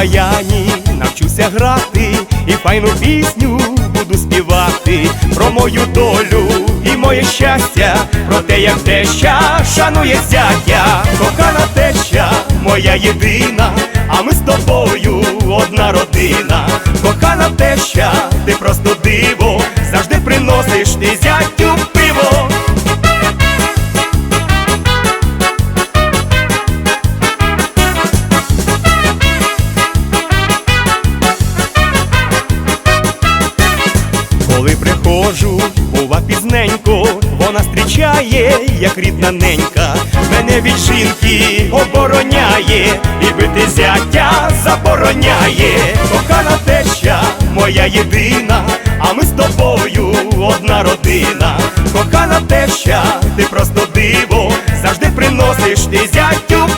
баяні навчуся грати і файну пісню буду співати. Про мою долю і моє щастя, про те, як теща шанує зятя, кохана теща, моя єдина, а ми з тобою одна родина, кохана теща, ти просто диво, завжди приносиш ти Коли приходжу, бува пізненько, вона зустрічає, як рідна ненька, мене від жінки обороняє, і бити зятя забороняє, кохана теща, моя єдина, а ми з тобою одна родина, кохана теща, ти просто диво, завжди приносиш ти зятю